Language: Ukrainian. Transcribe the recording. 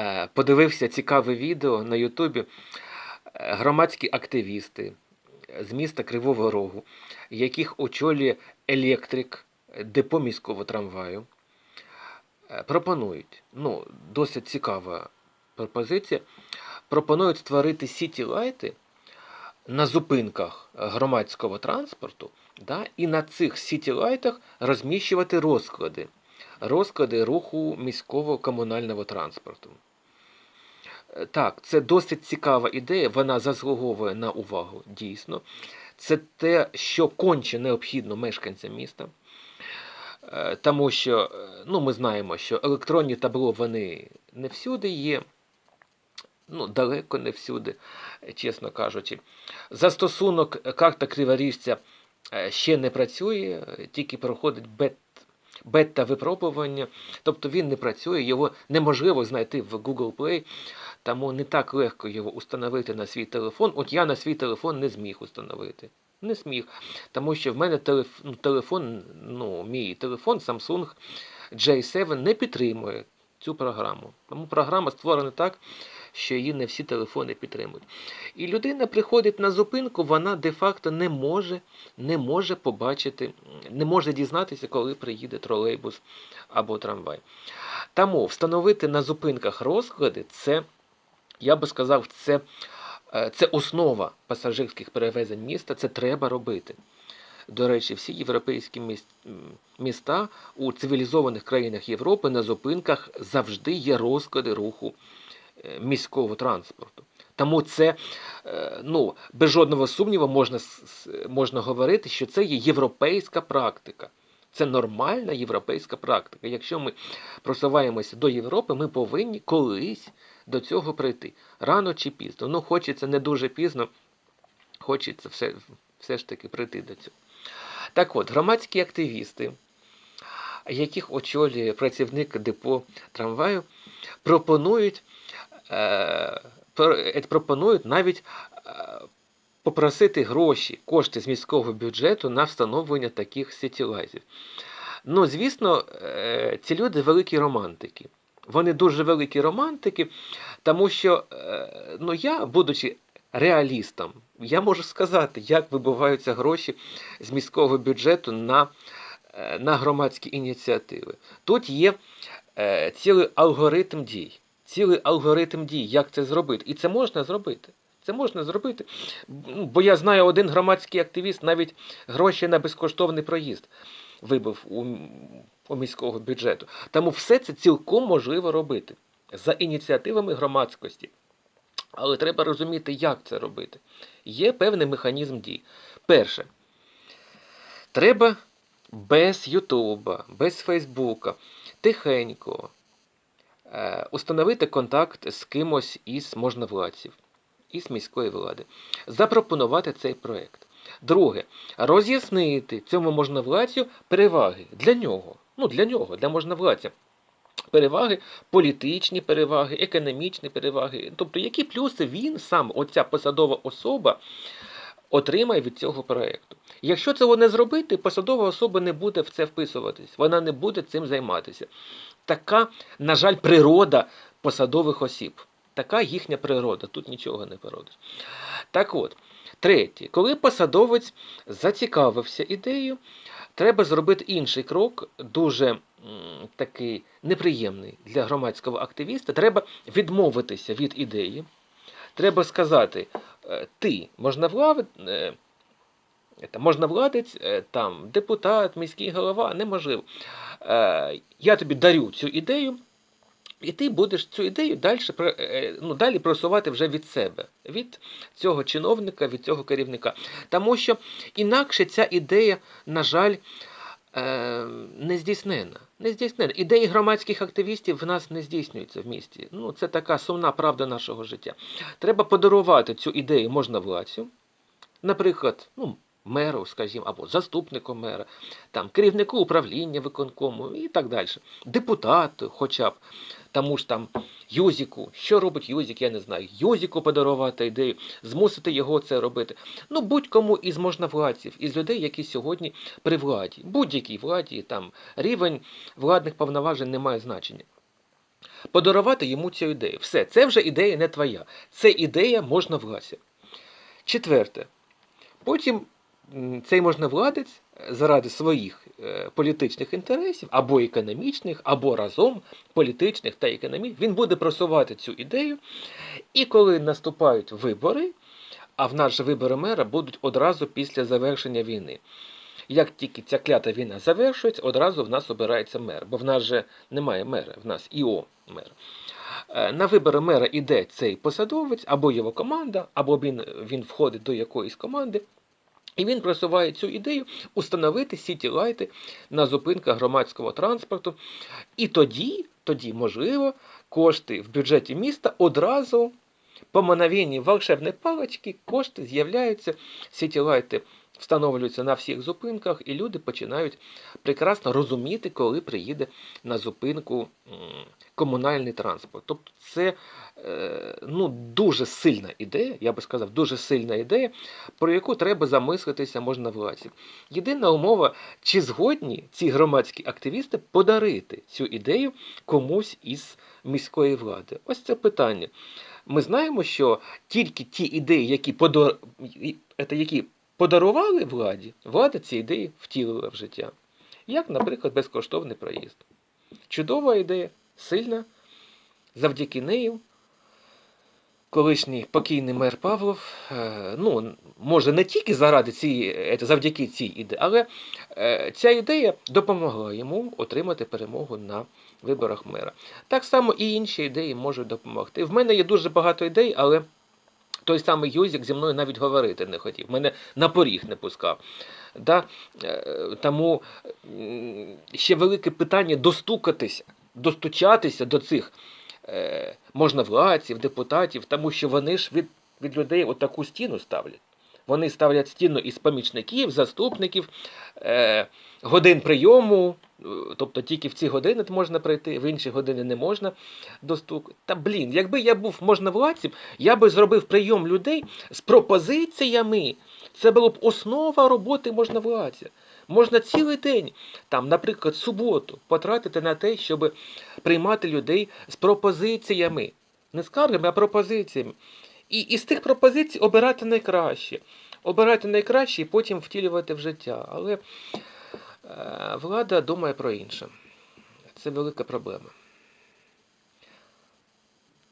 Е, Подивився цікаве відео на Ютубі. Е, Громадські активісти з міста Кривого Рогу, яких очолює електрик депо міського трамваю, е, пропонують, ну, досить цікава пропозиція, пропонують створити сіті-лайти на зупинках громадського транспорту, да, і на цих сіті-лайтах розміщувати розклади, розклади руху міського комунального транспорту. Так, це досить цікава ідея, вона заслуговує на увагу, дійсно. Це те, що конче необхідно мешканцям міста. Е, Тому що е, ну, ми знаємо, що електронні табло вони не всюди є, ну, далеко не всюди, чесно кажучи. Застосунок карта криворіжця е, ще не працює, тільки проходить бет, бета-випробування. Тобто він не працює, його неможливо знайти в Google Play, тому не так легко його установити на свій телефон. От я на свій телефон не зміг установити. Не зміг. Тому що в мене телеф... ну, телефон, ну, мій телефон Samsung J7 не підтримує цю програму. Тому програма створена так, що її не всі телефони підтримують. І людина приходить на зупинку, вона де-факто не може, не може побачити, не може дізнатися, коли приїде тролейбус або трамвай. Тому встановити на зупинках розклади це, я би сказав, це, е, це основа пасажирських перевезень міста, це треба робити. До речі, всі європейські міста у цивілізованих країнах Європи на зупинках завжди є розклади руху міського транспорту. Тому це, е, ну, без жодного сумніву, можна, можна говорити, що це є європейська практика. Це нормальна європейська практика. Якщо ми просуваємося до Європи, ми повинні колись до цього прийти. Рано чи пізно. Ну, хочеться не дуже пізно, хочеться все, все ж таки прийти до цього. Так от, громадські активісти, яких очолює працівник депо трамваю, пропонують, е, про- е, пропонують навіть е, попросити гроші, кошти з міського бюджету на встановлення таких сітілайзів. Ну, звісно, е, ці люди великі романтики. Вони дуже великі романтики, тому що е, ну, я, будучи реалістом, я можу сказати, як вибуваються гроші з міського бюджету на, е, на громадські ініціативи. Тут є е, цілий алгоритм дій. Цілий алгоритм дій, як це зробити. І це можна зробити. Це можна зробити. Ну, Бо я знаю, один громадський активіст навіть гроші на безкоштовний проїзд вибив у, у міського бюджету. Тому все це цілком можливо робити за ініціативами громадськості. Але треба розуміти, як це робити. Є певний механізм дій. Перше, треба без Ютуба, без Фейсбука, тихенько установити контакт з кимось із можновладців, із міської влади, запропонувати цей проект. Друге, роз'яснити цьому можновладцю переваги для нього. Ну, для нього, для можновладця. Переваги, політичні переваги, економічні переваги. Тобто, які плюси він сам, оця посадова особа, отримає від цього проєкту. Якщо цього не зробити, посадова особа не буде в це вписуватись, вона не буде цим займатися. Така, на жаль, природа посадових осіб. Така їхня природа, тут нічого не породиш. Так от, третє, коли посадовець зацікавився ідеєю, треба зробити інший крок, дуже такий неприємний для громадського активіста. Треба відмовитися від ідеї. Треба сказати, ти можновлад, е, можновладець, е, там, депутат, міський голова, неможливо. Е, Я тобі дарю цю ідею, і ти будеш цю ідею далі, е, ну, далі просувати вже від себе, від цього чиновника, від цього керівника. Тому що інакше ця ідея, на жаль, е, не здійснена. Не здійснена. Ідеї громадських активістів в нас не здійснюються в місті. Ну, це така сумна правда нашого життя. Треба подарувати цю ідею можна владцю. наприклад, ну, меру, скажімо, або заступнику мера, там, керівнику управління виконкому і так далі. Депутату, хоча б тому ж там Юзіку. Що робить Юзік, я не знаю. Юзіку подарувати ідею, змусити його це робити. Ну, будь-кому із можновладців, із людей, які сьогодні при владі, будь-якій владі, там рівень владних повноважень не має значення. Подарувати йому цю ідею. Все, це вже ідея не твоя. Це ідея можновладця. Четверте. Потім цей можновладець е, заради своїх е, політичних інтересів або економічних, або разом політичних та економічних, він буде просувати цю ідею. І коли наступають вибори, а в нас же вибори мера будуть одразу після завершення війни. Як тільки ця клята війна завершується, одразу в нас обирається мер, бо в нас же немає мера, в нас ІО мер. Е, На вибори мера іде цей посадовець, або його команда, або він, він входить до якоїсь команди. І він просуває цю ідею установити сіті-лайти на зупинках громадського транспорту. І тоді, тоді, можливо, кошти в бюджеті міста одразу по мановенні волшебної палички кошти з'являються, сіті-лайти встановлюються на всіх зупинках, і люди починають прекрасно розуміти, коли приїде на зупинку комунальний транспорт. Тобто це е, ну, дуже сильна ідея, я би сказав, дуже сильна ідея, про яку треба замислитися можна владі. Єдина умова, чи згодні ці громадські активісти подарити цю ідею комусь із міської влади? Ось це питання. Ми знаємо, що тільки ті ідеї, які, подор... які подарували владі, влада ці ідеї втілила в життя. Як, наприклад, безкоштовний проїзд. Чудова ідея, сильна. Завдяки нею колишній покійний мер Павлов, е, ну, може не тільки заради цієї, е, завдяки цій ідеї, але е, ця ідея допомогла йому отримати перемогу на виборах мера. Так само і інші ідеї можуть допомогти. В мене є дуже багато ідей, але той самий Юзік зі мною навіть говорити не хотів. Мене на поріг не пускав. Да? е, Тому ще велике питання достукатися, достучатися до цих можна можновладців, депутатів, тому що вони ж від, від людей отаку стіну ставлять. Вони ставлять стіну із помічників, заступників, е, годин прийому, тобто тільки в ці години можна прийти, в інші години не можна достук. Та блін, якби я був можновладцем, я би зробив прийом людей з пропозиціями. Це була б основа роботи можновладця. Можна цілий день, там, наприклад, суботу, потратити на те, щоб приймати людей з пропозиціями. Не скаргами, а пропозиціями. І із тих пропозицій обирати найкраще. Обирати найкраще і потім втілювати в життя. Але е, влада думає про інше. Це велика проблема.